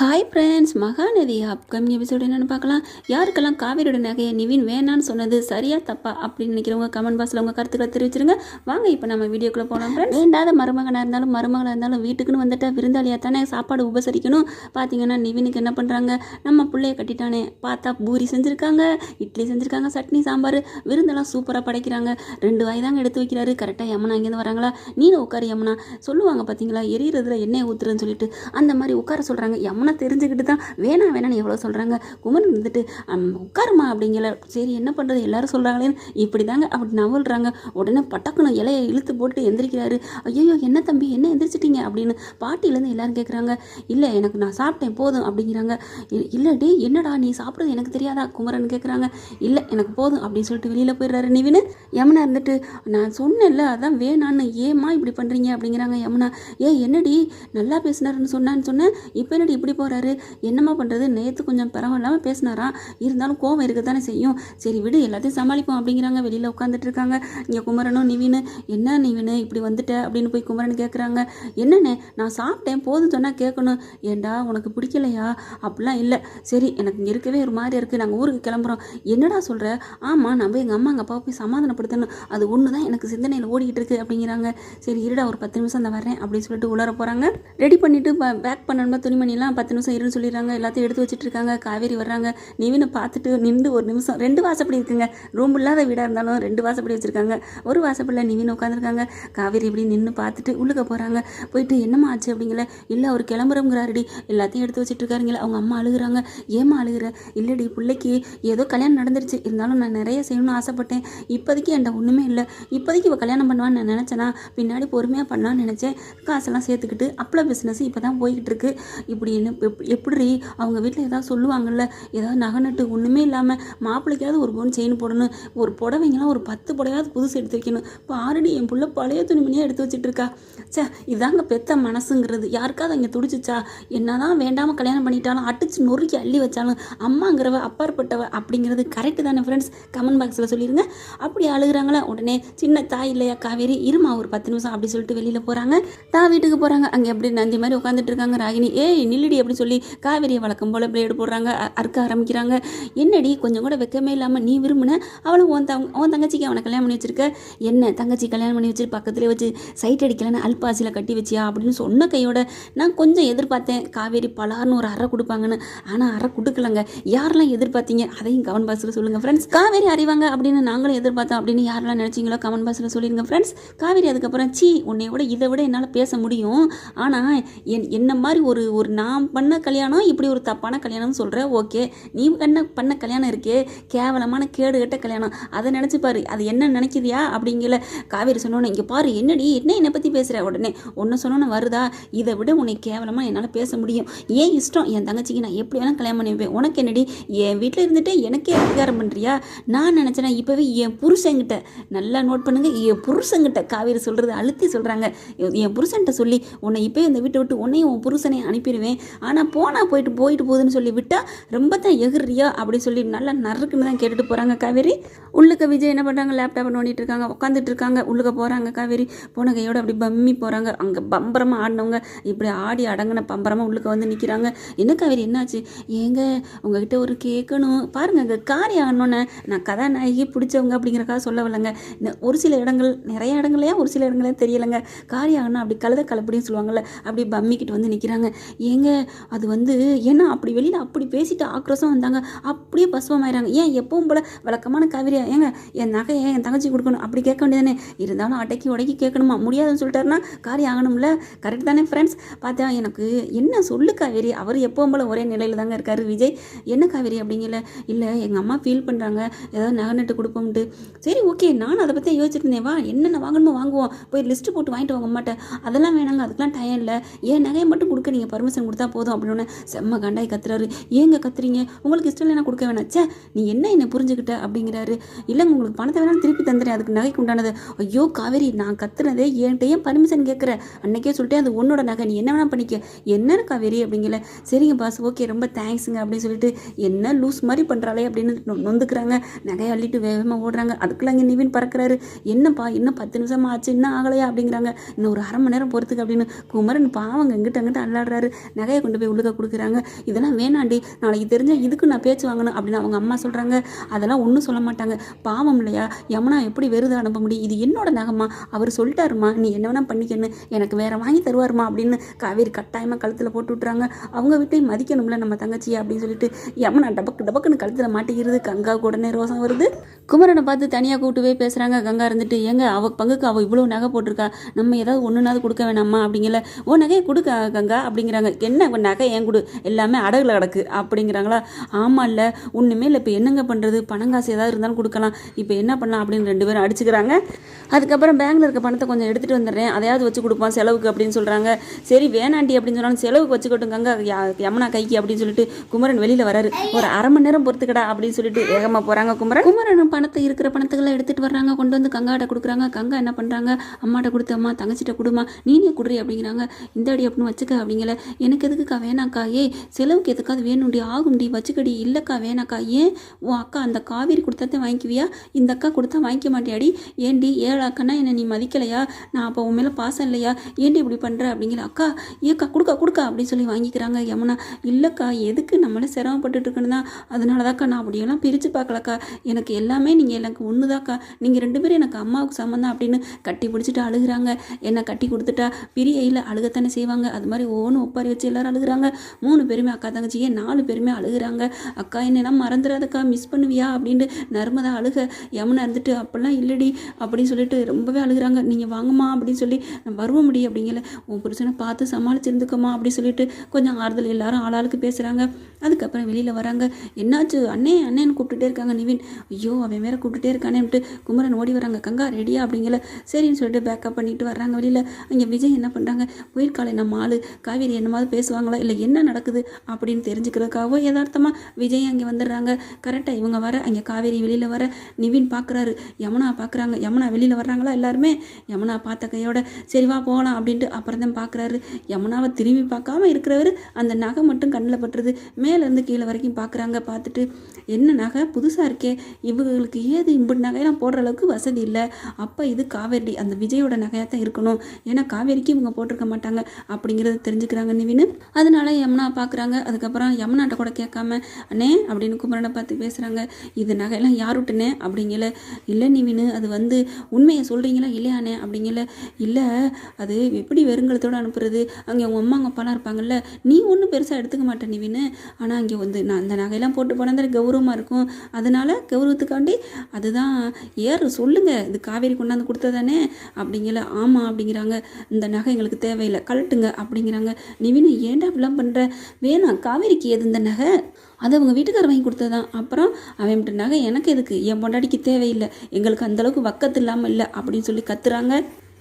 Hi friends Mahanadi upcoming episode என்னென்னு பார்க்கலாம். யாருக்கெல்லாம் காவிரியோட நகையை நிவின் வேணான்னு சொன்னது சரியா தப்பா அப்படின்னு நினைக்கிறவங்க கமெண்ட் பாக்ஸில் உங்கள் கருத்துக்களை தெரிவிச்சிருங்க. வாங்க இப்போ நம்ம வீடியோக்குள்ளே போகலாம் ஃப்ரெண்ட்ஸ் வேண்டாத மருமகனாக இருந்தாலும் மருமகளாக இருந்தாலும் வீட்டுக்குன்னு வந்துட்டா விருந்தாளியாக தானே சாப்பாடு உபசரிக்கணும். பார்த்தீங்கன்னா நிவினுக்கு என்ன பண்ணுறாங்க நம்ம பிள்ளைய கட்டிட்டானே. பார்த்தா பூரி செஞ்சுருக்காங்க இட்லி செஞ்சுருக்காங்க சட்னி சாம்பார். விருந்தெல்லாம் சூப்பராக படைக்கிறாங்க. ரெண்டு வாய்தாங்க எடுத்து வைக்கிறாரு. கரெக்டாக யமுனா அங்கேருந்து வராங்களா? நீனும் உட்காரு யமுனா. சொல்லுவாங்க பார்த்தீங்களா எரியறதுல எண்ணெய் ஊற்றுறதுன்னு சொல்லிட்டு. அந்த மாதிரி உட்கார சொல்கிறாங்க யமுனா தெரிஞ்சுக்கிட்டு தான் வேணாம் வேணாம்னு எவ்வளோ சொல்கிறாங்க குமரன் வந்துட்டு உட்காருமா அப்படிங்கல சரி என்ன பண்ணுறது எல்லாரும் சொல்கிறாங்களேன்னு இப்படி தாங்க அப்படி நவல்றாங்க உடனே பட்டக்குன்னு இலையை இழுத்து போட்டு எந்திரிக்கிறாரு. ஐயோ என்ன தம்பி? என்ன எந்திரிச்சிட்டிங்க? அப்படின்னு பாட்டிலேருந்து எல்லாரும் கேட்குறாங்க இல்லை எனக்கு நான் சாப்பிட்டேன் போதும் அப்படிங்கிறாங்க. "இ- டே என்னடா நீ சாப்பிட்றது எனக்கு தெரியாதா? குமரன் கேட்குறாங்க இல்லை எனக்கு போதும் அப்படின்னு சொல்லிட்டு வெளியில் போயிடுறாரு. நிவின் யமுனா இருந்துட்டு நான் சொன்னேன்ல அதான் வேணான்னு. ஏம்மா இப்படி பண்ணுறீங்க அப்படிங்கிறாங்க யமுனா. ஏ என்னடி? நல்லா பேசினாருன்னு சொன்னான்னு சொன்னேன். இப்போ என்னடி இப்படி போகிறாரு என்னம்மா பண்ணுறது நேற்று கொஞ்சம் பரவாயில்லாமல் பேசினாராம் இருந்தாலும் கோவம் இருக்க தானே செய்யும். சரி விடு எல்லாத்தையும் சமாளிப்போம் அப்படிங்கிறாங்க. வெளியில் உட்காந்துட்டு இருக்காங்க. இங்கே குமரனும் நிவின். என்ன நிவின் இப்படி வந்துட்ட? அப்படின்னு போய் குமரன் கேட்குறாங்க என்னண்ணே நான் சாப்பிட்டேன். போதும் சொன்னால் கேட்கணும் ஏண்டா உனக்கு பிடிக்கலையா? அப்படிலாம் இல்லை. சரி எனக்கு இங்கே இருக்கவே ஒரு மாதிரி இருக்குது நாங்கள் ஊருக்கு கிளம்புறோம். என்னடா சொல்கிற ஆமாம் நம்ம எங்கள் அம்மா எங்கள் அப்பாவை போய் சமாதானப்படுத்தணும். அது ஒன்று தான் எனக்கு சிந்தனையில் ஓடிக்கிட்டு இருக்கு அப்படிங்கிறாங்க. சரி இருடா ஒரு பத்து நிமிஷம் அந்த வரேன் அப்படின்னு சொல்லிட்டு உள்ள போகிறாங்க ரெடி பண்ணிவிட்டு பேக் பண்ணணுமா துணிமணிலாம் பத்து நிமிஷம் இருன்னு சொல்லிடுறாங்க. எல்லாத்தையும் எடுத்து வச்சுட்டு இருக்காங்க காவேரி வர்றாங்க. நிவினை பார்த்துட்டு நின்று ஒரு நிமிஷம் ரெண்டு வாசப்படி இருக்குங்க. ரூம் இல்லாத வீடாக இருந்தாலும் ரெண்டு வாசப்படி வச்சுருக்காங்க. ஒரு வாசப்படியில் நிவின் உட்காந்துருக்காங்க காவேரி இப்படி நின்று பார்த்துட்டு உள்ளுக்க போகிறாங்க போயிட்டு என்னம்மா ஆச்சு அப்படிங்கல இல்லை அவர் கிளம்புறோங்கிறாருடி எல்லாத்தையும் எடுத்து வச்சுட்டு இருக்காருங்களே அவங்க அம்மா அழுகுறாங்க. ஏம்மா அழுகுற? இல்லடி பிள்ளைக்கு ஏதோ கல்யாணம் நடந்துருச்சு. இருந்தாலும் நான் நிறைய செய்யணும்னு ஆசைப்பட்டேன். இப்போதைக்கு என்கிட்ட ஒன்றுமே இல்லை. இப்போதைக்கு இவள் கல்யாணம் பண்ணுவான்னு நான் நினச்சேனா பின்னாடி பொறுமையாக பண்ணலான்னு நினச்சேன். காசெல்லாம் சேர்த்துக்கிட்டு அப்பள பிஸ்னஸ் இப்போ தான் போய்கிட்டு இருக்கு. இப்படி என்ன எப்படி அவங்க வீட்டில் ஏதாவது சொல்லுவாங்கல்ல ஏதாவது நகை நட்டு ஒன்றுமே இல்லாமல் மாப்பிள்ளைக்காவது ஒரு பொண்ணு செயின் போடணும் ஒரு புடவைங்கலாம் ஒரு பத்து புடவையாவது புதுசு எடுத்து வைக்கணும். இப்போ ஆல்ரெடி என் பிள்ளை பழைய துணிமணியாக எடுத்து வச்சுட்டு இருக்கா ச்சே இதாங்க பெத்த மனசுங்கிறது. யாருக்காவது அங்கே துடிச்சிச்சா? என்னதான் வேண்டாமல் கல்யாணம் பண்ணிட்டாலும் அடிச்சு நொறுக்கி அள்ளி வச்சாலும் அம்மாங்கிறவ அப்பாற்பட்டவ அப்படிங்கிறது கரெக்டு தானே ஃப்ரெண்ட்ஸ் கமெண்ட் பாக்ஸில் சொல்லிடுங்க அப்படி அழுகிறாங்களா? உடனே சின்ன தாய் இல்லையா காவேரி? இருமா ஒரு பத்து நிமிஷம் அப்படி சொல்லிட்டு வெளியில் போகிறாங்க தா வீட்டுக்கு போகிறாங்க அங்கே எப்படி நந்தி மாதிரி உட்காந்துட்டு இருக்காங்க ராகினி. ஏய் நில்லுடி அப்படி சொல்லி காவேரியை வழக்கம் போல் பிளேடு போடுறாங்க அறுக்க ஆரம்பிக்கிறாங்க. என்னடி கொஞ்சம் கூட வெக்கமே இல்லாமல் நீ விரும்பின அவளும் உன் தங் உன் தங்கச்சிக்கு அவனை கல்யாணம் பண்ணி வச்சிருக்க. என்ன தங்கச்சி கல்யாணம் பண்ணி வச்சு பக்கத்துலேயே வச்சு சைட் அடிக்கலன்னு அல்பாசியில் கட்டி வச்சியா அப்படின்னு சொன்ன கையோட நான் கொஞ்சம் எதிர்பார்த்தேன். காவேரி பலார்னு ஒரு அறை கொடுப்பாங்கன்னு. ஆனால் அறை கொடுக்கலங்க. யாரெல்லாம் எதிர்பார்த்தீங்க? அதையும் கமெண்ட் பாக்ஸில் சொல்லுங்கள் ஃப்ரெண்ட்ஸ் காவேரி அறிவாங்க அப்படின்னு நாங்களும் எதிர்பார்த்தோம் அப்படின்னு யாரெல்லாம் நினச்சிங்களோ கமெண்ட் பாக்ஸில் சொல்லிடுங்க ஃப்ரெண்ட்ஸ் காவேரி அதுக்கப்புறம் சீ உன்னை விட இதை விட என்னால் பேச முடியும். ஆனால் என் என்ன மாதிரி ஒரு ஒரு நான் பண்ண கல்யாணம்? இப்படி ஒரு தப்பான கல்யாணம்னு சொல்கிற ஓகே. நீ கண்ண பண்ண கல்யாணம் இருக்கே? கேவலமான கேடு கட்ட கல்யாணம். அதை நினச்சி பாரு. அது என்ன நினைக்கிறியா? அப்படிங்கல காவேரி சொன்னோன்னே இங்கே பாரு என்னடி? என்ன என்னை பற்றி பேசுகிற உடனே? ஒன்று சொன்னோன்னு வருதா? இதை விட உன்னை கேவலமாக என்னால் பேச முடியும். ஏன் இஷ்டம்? என் தங்கச்சிக்கு நான் எப்படி வேணால் கல்யாணம் பண்ணிப்பேன் உனக்கு என்னடி? என் வீட்டில் இருந்துட்டு எனக்கே அதிகாரம் பண்ணுறியா நான் நினச்சேன்னா இப்போவே என் புருஷங்கிட்ட நல்லா நோட் பண்ணுங்கள் என் புருஷங்கிட்ட காவேரி சொல்கிறது அழுத்தி சொல்கிறாங்க என் புருஷன்கிட்ட சொல்லி உன்னை இப்போ இந்த வீட்டை விட்டு உன்னையும் உன் புருஷனை அனுப்பிடுவேன். ஆனால் போனால் போயிட்டு போயிட்டு போகுதுன்னு சொல்லி விட்டால் ரொம்ப தான் எகிறியா அப்படின்னு சொல்லி நல்லா நறுக்குன்னு தான் கேட்டுட்டு போகிறாங்க காவேரி. உள்ளுக்க விஜய் என்ன பண்ணுறாங்க லேப்டாப் நோண்டிட்டு இருக்காங்க. உட்காந்துட்டு இருக்காங்க. உள்ளுக்க போகிறாங்க காவேரி. போன கையோட அப்படி பம்மி போகிறாங்க அங்கே பம்பரமாக ஆடினவங்க இப்படி ஆடி அடங்கின பம்பரமாக உள்ளுக்க வந்து நிற்கிறாங்க என்ன காவேரி? என்னாச்சு? ஏங்க உங்ககிட்ட ஒரு கேட்கணும் பாருங்க அங்கே காரி ஆடணுன்னு நான் கதாநாயகி பிடிச்சவங்க அப்படிங்கிறக்காக சொல்ல வரலங்க இந்த ஒரு சில இடங்கள் நிறைய இடங்களையா ஒரு சில இடங்களே தெரியலைங்க. காரி ஆகணும் அப்படி கழுத கலப்படின்னு சொல்லுவாங்கள்ல அப்படி பம்மிக்கிட்டு வந்து நிற்கிறாங்க ஏங்க அது வந்து ஏன்னா அப்படி வெளியில் அப்படி பேசிட்டு ஆக்ரோஷம் வந்தாங்க. அப்படியே பசுவமாயிறாங்க. ஏன் எப்பவும் போல வழக்கமான காவிரியா? ஏங்க என் நகையை என் தங்கச்சி கொடுக்கணும். அப்படி கேட்க வேண்டியதானே. இருந்தாலும் அடக்கி உடக்கி கேட்கணுமா? முடியாதுன்னு சொல்லிட்டாருன்னா காரியம் ஆகணும்ல. கரெக்ட் தானே ஃப்ரெண்ட்ஸ் பார்த்தா எனக்கு என்ன சொல்லு காவேரி? அவர் எப்பவும் போல ஒரே நிலையில் தாங்க இருக்காரு. விஜய் என்ன காவேரி அப்படிங்கல? இல்லை எங்கள் அம்மா ஃபீல் பண்ணுறாங்க ஏதாவது நகை நட்டு கொடுப்போம்ட்டு. சரி ஓகே. நான் அதை பற்றி யோசிச்சுட்டு இருந்தேன் வா என்னென்ன வாங்கணுமோ வாங்குவோம். போய் லிஸ்ட்டு போட்டு வாங்கிட்டு வாங்க. மாட்டேன் அதெல்லாம் வேணாங்க. அதுக்கெலாம் டைம் இல்லை. ஏன் நகையை மட்டும் கொடுக்க? நீங்கள் பர்மிஷன் கொடுத்தா போதும் அப்படின்னு செம்ம கண்டாய் கத்துறாரு. ஏங்க கத்துறீங்க? உங்களுக்கு இஷ்டம் இல்லைனா கொடுக்க வேணாம். சே நீ என்ன என்னை புரிஞ்சுக்கிட்ட அப்படிங்கிறாரு. இல்லைங்க உங்களுக்கு பணத்தை வேணாலும் திருப்பி தந்துடுறேன் அதுக்கு நகைக்கு உண்டானது. ஐயோ காவேரி நான் கத்துனதே என்கிட்ட பர்மிஷன் கேட்குறேன் அன்னைக்கே சொல்லிட்டு அது உன்னோட நகை. நீ என்ன வேணால் பண்ணிக்க. என்னன்னு காவேரி அப்படிங்கல. சரிங்க பாஸ் ஓகே ரொம்ப தேங்க்ஸுங்க அப்படின்னு சொல்லிட்டு என்ன லூஸ் மாதிரி பண்ணுறாளே அப்படின்னு நொந்துக்கிறாங்க. நகையை அள்ளிட்டு வேகமாக ஓடுறாங்க. அதுக்குள்ள இங்கே நிவின் பறக்கிறாரு. என்னப்பா இன்னும் பத்து நிமிஷமா ஆச்சு இன்னும் ஆகலையா அப்படிங்கிறாங்க. இன்னும் ஒரு அரை மணி நேரம் போகிறதுக்கு அப்படின்னு குமரன் பாவங்க இங்கிட்ட அங்கிட்ட அல்லாடுறாரு நகையை கொண்டு போய் உள்ளுக்க கொடுக்குறாங்க. இதெல்லாம் வேணாண்டி நாளைக்கு தெரிஞ்சால் இதுக்கு நான் பேச்சு வாங்கணும் அப்படின்னு அவங்க அம்மா சொல்கிறாங்க அதெல்லாம் ஒன்றும் சொல்ல மாட்டாங்க. பாவம் இல்லையா? யமுனா எப்படி வெறுதை அனுப்ப முடியும்? இது என்னோட நகம்மா. அவர் சொல்லிட்டாருமா நீ என்ன வேணால் பண்ணிக்கணும் எனக்கு வேறு வாங்கி தருவாருமா அப்படின்னு காவேரி கட்டாயமாக கழுத்தில் போட்டு விட்றாங்க அவங்க வீட்டையும் மதிக்கணும்ல நம்ம தங்கச்சியை அப்படின்னு சொல்லிட்டு யமுனா டபக்கு டபக்குன்னு கழுத்தில் மாட்டிக்கிறது. கங்காவுக்கு உடனே ரோசம் வருது. குமரனை பார்த்து தனியாக கூட்டுவே பேசுகிறாங்க கங்கா இருந்துட்டு ஏங்க அவ பங்குக்கு அவள் இவ்வளோ நகை போட்டிருக்கா. நம்ம ஏதாவது ஒன்றுனாவது கொடுக்க வேணாமா? அப்படிங்கல. ஓ நகையை கொடுக்க கங்கா அப்படிங்கிறாங்க. என்ன உன் நகை ஏன் கொடு? எல்லாமே அடகுல கிடக்கு. அப்படிங்கிறாங்களா? ஆமாம் இல்லை ஒன்றுமே இல்லை. இப்போ என்னங்க பண்ணுறது பணம் காசு ஏதாவது இருந்தாலும் கொடுக்கலாம். இப்போ என்ன பண்ணலாம் அப்படின்னு ரெண்டு பேரும் அடிச்சுக்கிறாங்க. அதுக்கப்புறம் பேங்கில் இருக்க பணத்தை கொஞ்சம் எடுத்துகிட்டு வந்துடுறேன். அதையாவது வச்சு கொடுப்போம் செலவுக்கு அப்படின்னு சொல்கிறாங்க சரி வேணாண்டி அப்படின்னு சொன்னாலும் செலவுக்கு வச்சுக்கட்டும் யா- யமுனா கைக்கு அப்படின்னு சொல்லிட்டு குமரன் வெளியில் வராரு. ஒரு அரை மணி நேரம் பொறுத்துக்கடா அப்படின்னு சொல்லிட்டு வேகமாக போகிறாங்க குமரன். குமரன் பணத்தை இருக்கிற பணத்துக்கெல்லாம் எடுத்துகிட்டு வர்றாங்க. கொண்டு வந்து கங்காட்ட கொடுக்குறாங்க. கங்கா என்ன பண்ணுறாங்க அம்மாட்ட கொடுத்து அம்மா தங்கச்சிட்ட கொடுமா நீனே குடுறி அப்படிங்கிறாங்க. இந்த அடி அப்படின்னு வச்சுக்க அப்படிங்கல. எனக்கு எதுக்கு எதுக்கா வேணாக்கா. ஏ செலவுக்கு எதுக்காவது வேணும்டி. ஆகும்டி. வச்சுக்கடி. இல்லைக்கா வேணாக்கா. ஏன் உன் அக்கா அந்த காவேரி கொடுத்தாத்தே வாங்கிக்குவியா? இந்த அக்கா கொடுத்தா வாங்கிக்க மாட்டியாடி? ஏண்டி ஏழு என்னை நீ மதிக்கலையா? நான் அப்போ உன் மேலே பாசம் இல்லையா? ஏண்டி இப்படி பண்ணுற அப்படிங்கிற அக்கா ஏக்கா கொடுக்கா கொடுக்கா. அப்படின்னு சொல்லி வாங்கிக்கிறாங்க யமுனா. இல்லைக்கா எதுக்கு நம்மளே சிரமப்பட்டுட்டு இருக்குன்னு தான். அதனால தான்க்கா நான் அப்படியெல்லாம் பிரித்து பார்க்கலக்கா. எனக்கு எல்லாமே நீங்கள் எனக்கு ஒன்று தான்க்கா நீங்கள் ரெண்டு பேரும் எனக்கு அம்மாவுக்கு சம்மந்தம் அப்படின்னு கட்டி பிடிச்சிட்டு அழுகுறாங்க. என்னை கட்டி கொடுத்துட்டா பிரியையில் அழுகத்தானே செய்வாங்க. அது மாதிரி ஒவ்வொன்று ஒப்பாரி வச்சு எல்லாரும் அழுகுறாங்க. மூணு பேருமே அக்கா தங்கச்சியே நாலு பேருமே அழுகுறாங்க. அக்கா என்னெல்லாம் மறந்துடாதக்கா மிஸ் பண்ணுவியா அப்படின்ட்டு நர்மதா அழுக யமுனா இருந்துட்டு அப்பெல்லாம் இல்லடி அப்படின்னு சொல்லிட்டு ரொம்பவே அழுகுறாங்க. நீங்கள் வாங்கம்மா அப்படின்னு சொல்லி வருவ முடியும் அப்படிங்கல. உன் புருஷனை பார்த்து சமாளிச்சிருந்துக்கம்மா அப்படின்னு சொல்லிட்டு கொஞ்சம் ஆறுதல் எல்லாரும் ஆளாளுக்கு பேசுகிறாங்க அதுக்கப்புறம் வெளியில் வராங்க. என்னாச்சு? அண்ணே அண்ணேன்னு கூப்பிட்டுட்டே இருக்காங்க நிவின். ஐயோ அவன் வேற கூப்பிட்டுட்டே இருக்கானேன்ட்டு குமரன் ஓடி வராங்க. கங்கா ரெடியா அப்படிங்கல. சரின்னு சொல்லிட்டு பேக்கப் பண்ணிட்டு வர்றாங்க வெளியில். அங்கே விஜய் என்ன பண்ணுறாங்க உயிர்காலை நம்ம மாலு காவேரி என்னமாவது பேசுவாங்களா? இல்லை என்ன நடக்குது? அப்படின்னு தெரிஞ்சுக்கிறதுக்காகவோ யதார்த்தமாக விஜய் அங்கே வந்துடுறாங்க. கரெக்டாக இவங்க வர அங்கே காவேரி வெளியில் வர நிவின் பார்க்குறாரு யமுனா பார்க்குறாங்க யமுனா வெளியில் வர்றாங்களா எல்லாருமே? யமுனா பார்த்த கையோட சரிவா போகலாம் அப்படின்ட்டு அப்புறம் தான் பார்க்குறாரு யமுனாவை திரும்பி பார்க்காம இருக்கிறவர் அந்த நகை மட்டும் கண்ணில் பட்டுறது மேலேருந்து கீழே வரைக்கும் பார்க்குறாங்க பார்த்துட்டு என்ன நகை? புதுசாக இருக்கே. இவங்களுக்கு ஏது இப்படி நகையெல்லாம் போடுற அளவுக்கு வசதி இல்லை. அப்போ இது காவேரி அந்த விஜயோட நகையாக தான் இருக்கணும். ஏன்னா காவேரிக்கு இவங்க போட்டிருக்க மாட்டாங்க அப்படிங்கிறத தெரிஞ்சுக்கிறாங்க நிவினு. அதனால யமுனா பார்க்குறாங்க. அதுக்கப்புறம் யமுனாட்ட கூட கேட்காம அண்ணே அப்படின்னு குமரனை பார்த்து பேசுகிறாங்க இது நகையெல்லாம் யார் விட்டுனே அப்படிங்கல. இல்லை நிவின் அது வந்து உண்மையை சொல்கிறீங்களா இல்லையாண்ணே? அப்படிங்கல. இல்லை அது எப்படி வெறுங்கலத்தோடு அனுப்புறது? அங்கே உங்கள் அம்மா அங்கே அப்பாலாம் இருப்பாங்கல்ல. நீ ஒன்றும் பெருசாக எடுத்துக்க மாட்டேன் நிவின். ஆனால் அங்கே வந்து நான் அந்த நகையெல்லாம் போட்டு போனால் தான் கௌரவமாக இருக்கும். அதனால் கௌரவத்துக்காண்டி அதுதான் ஏர் சொல்லுங்கள் இது காவேரி கொண்டாந்து கொடுத்ததானே? அப்படிங்கல ஆமாம் அப்படிங்கிறாங்க. இந்த நகை எங்களுக்கு தேவையில்லை. கழட்டுங்க அப்படிங்கிறாங்க. நிவின் ஏன்டா அப்படிலாம் பண்ணுற வேணாம் காவேரிக்கு எது இந்த நகை? அது அவங்க வீட்டுக்காரர் வாங்கி கொடுத்ததான் அப்புறம் அவன் மட்டும் நகை எனக்கு எதுக்கு? என் பொண்டாட்டிக்கு தேவையில்லை. எங்களுக்கு அந்தளவுக்கு வக்கத்து இல்லாமல் இல்லை அப்படின்னு சொல்லி கத்துறாங்க.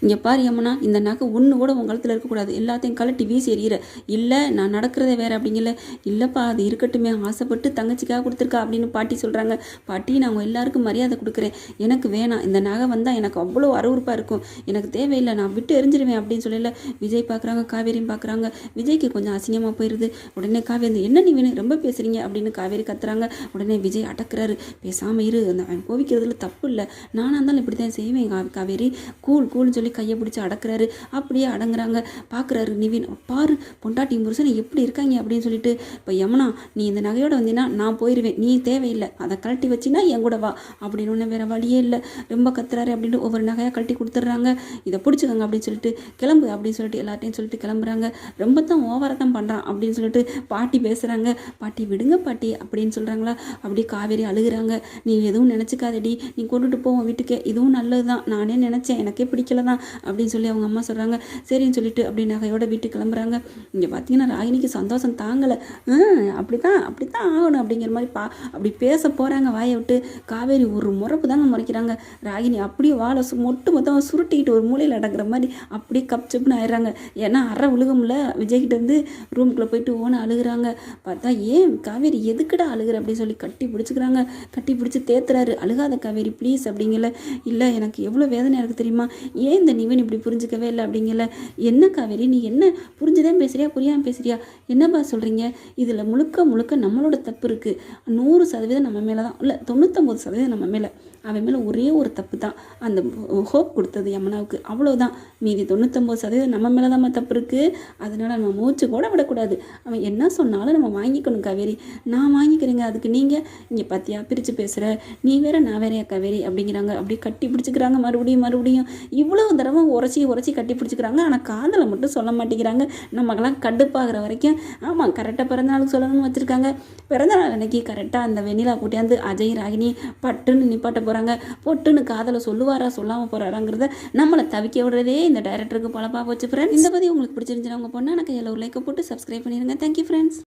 இங்கே பாரு யமுனா இந்த நகை ஒன்று கூட உங்கள் கழுத்தில் இருக்கக்கூடாது. எல்லாத்தையும் கழட்டி வீசி எறிகிற இல்லை நான் நடக்கிறதே வேறு அப்படிங்கல. இல்லைப்பா அது இருக்கட்டுமே. ஆசைப்பட்டு தங்கச்சிக்காக கொடுத்துருக்கா அப்படின்னு பாட்டி சொல்கிறாங்க பாட்டி நான் உங்கள் எல்லாருக்கும் மரியாதை கொடுக்குறேன். எனக்கு வேணாம். இந்த நகை வந்தால் எனக்கு அவ்வளோ அருவருப்பாக இருக்கும். எனக்கு தேவையில்லை நான் விட்டு எரிஞ்சிருவேன் அப்படின்னு சொல்லல. விஜய் பார்க்குறாங்க காவேரியும் பார்க்குறாங்க விஜய்க்கு கொஞ்சம் அசிங்கமாக போயிடுது உடனே காவேரி என்ன நீ வேணும் ரொம்ப பேசுகிறீங்க அப்படின்னு காவேரி கத்துறாங்க. உடனே விஜய் அடக்குறாரு. பேசாமல் இரு. அந்த அவன் கோவிக்கிறதுல தப்பு இல்லை. நானாக இருந்தாலும் இப்படி தான் செய்வேன் கா- காவேரி. கூல் கூல்னு சொல்லி கையை பிடிச்சி அடக்குறாரு. அப்படியே அடங்குறாங்க. பார்க்குறாரு நிவின். பாரு பொண்டாட்டி புருஷன் எப்படி இருக்காங்க அப்படின்னு சொல்லிட்டு இப்போ யமுனா நீ இந்த நகையோட வந்தீங்கன்னா நான் போயிடுவேன் நீ தேவையில்லை. அதை கழட்டி வச்சினா என் கூட வா. அப்படின்னு ஒன்று வேற வழியே இல்லை. ரொம்ப கத்துறாரு அப்படின்ட்டு ஒவ்வொரு நகையாக கழட்டி கொடுத்துட்றாங்க. இதை பிடிச்சிக்கோங்க அப்படின்னு சொல்லிட்டு கிளம்பு அப்படின்னு சொல்லிட்டு எல்லார்ட்டையும் சொல்லிட்டு கிளம்புறாங்க. ரொம்ப தான் ஓவராக தான் பண்ணுறான் அப்படின்னு சொல்லிட்டு பாட்டி பேசுகிறாங்க பாட்டி விடுங்க பாட்டி அப்படின்னு சொல்கிறாங்களா அப்படியே காவேரி அழுகுறாங்க. நீ எதுவும் நினச்சிக்காதடி. நீ கொண்டுட்டு போவோம் வீட்டுக்கே. இதுவும் நல்லது தான் நானே நினச்சேன். எனக்கே பிடிக்கல தான் அப்படின்னு சொல்லி அவங்க அம்மா சொல்கிறாங்க சரின்னு சொல்லிட்டு அப்படி நகையோட வீட்டுக்கு கிளம்புறாங்க. இங்கே பார்த்தீங்கன்னா ராகினிக்கு சந்தோஷம் தாங்கலை. அப்படி தான் அப்படி தான் ஆகணும் அப்படிங்கிற மாதிரி பா அப்படி பேச போகிறாங்க வாயை விட்டு காவேரி ஒரு முறப்பு தாங்க முறைக்கிறாங்க. ராகினி அப்படியே வாழை மொட்டு மொத்தமாக சுருட்டிக்கிட்டு ஒரு மூலையில் அடங்குற மாதிரி அப்படியே கப் சப்புன்னு ஆயிடுறாங்க. ஏன்னா அரை விழுகும்ல விஜய்கிட்ட இருந்து ரூம்குள்ளே போயிட்டு ஓன அழுகுறாங்க. பார்த்தா ஏன் காவேரி எதுக்குடா அழுகுற? அப்படின்னு சொல்லி கட்டி பிடிச்சிக்கிறாங்க. கட்டி பிடிச்சி தேத்துறாரு. அழுகாத காவேரி ப்ளீஸ் அப்படிங்கல. இல்லை எனக்கு எவ்வளோ வேதனை எனக்கு தெரியுமா? ஏன் இந்த நிவன் இப்படி புரிஞ்சுக்கவே இல்லை அப்படிங்கல. என்ன காவேரி நீ என்ன புரிஞ்சுதான் பேசுறியா புரியாமல் பேசுறியா? என்னப்பா சொல்கிறீங்க இதில் முழுக்க முழுக்க நம்மளோட தப்பு இருக்குது நூறு சதவீதம் நம்ம மேலே தான் இல்லை தொண்ணூத்தொம்பது சதவீதம் நம்ம மேலே. அவன் மேலே ஒரே ஒரு தப்பு தான் அந்த ஹோப் கொடுத்தது யமுனாவுக்கு. அவ்வளோதான் மீதி தொண்ணூத்தொம்பது சதவீதம் நம்ம மேலே தான் தப்பு இருக்குது அதனால் நம்ம மூச்சு கூட விடக்கூடாது. அவன் என்ன சொன்னாலும் நம்ம வாங்கிக்கணும் காவேரி. நான் வாங்கிக்கிறேங்க. அதுக்கு நீங்கள் இங்கே பார்த்தியா பிரித்து பேசுகிற நீ வேற நான் வேறையா காவேரி அப்படிங்கிறாங்க. அப்படியே கட்டி பிடிச்சிக்கிறாங்க மறுபடியும் மறுபடியும். இவ்வளோ தடவை உரைச்சி உரைச்சி கட்டி பிடிச்சிக்கிறாங்க. ஆனால் காதில் மட்டும் சொல்ல மாட்டேங்கிறாங்க. நமக்கெல்லாம் கடுப்பாகிற வரைக்கும் ஆமாம் கரெக்டாக பிறந்தநாளுக்கு சொல்லணும்னு வச்சுருக்காங்க. பிறந்தநாள் அன்னைக்கு கரெக்டாக அந்த வெண்ணிலா கூட்டியாந்து அஜய் ராகினி பட்டுன்னு நிப்பாட்ட போகிறாங்க பொட்டுன்னு காதலை சொல்லுவாரா சொல்லாமல் போகிறாராங்கிறத நம்மளை தவிக்க விடுறதே இந்த டைரக்டருக்கு பழப்பா போச்சு ஃப்ரெண்ட்ஸ் இந்த பற்றி உங்களுக்கு பிடிச்சிருந்துச்சு அவங்க பொண்ணு எனக்கு எல்லோ லைக்கை போட்டு சப்ஸ்கிரைப் பண்ணிடுங்க தேங்க்யூ ஃப்ரெண்ட்ஸ்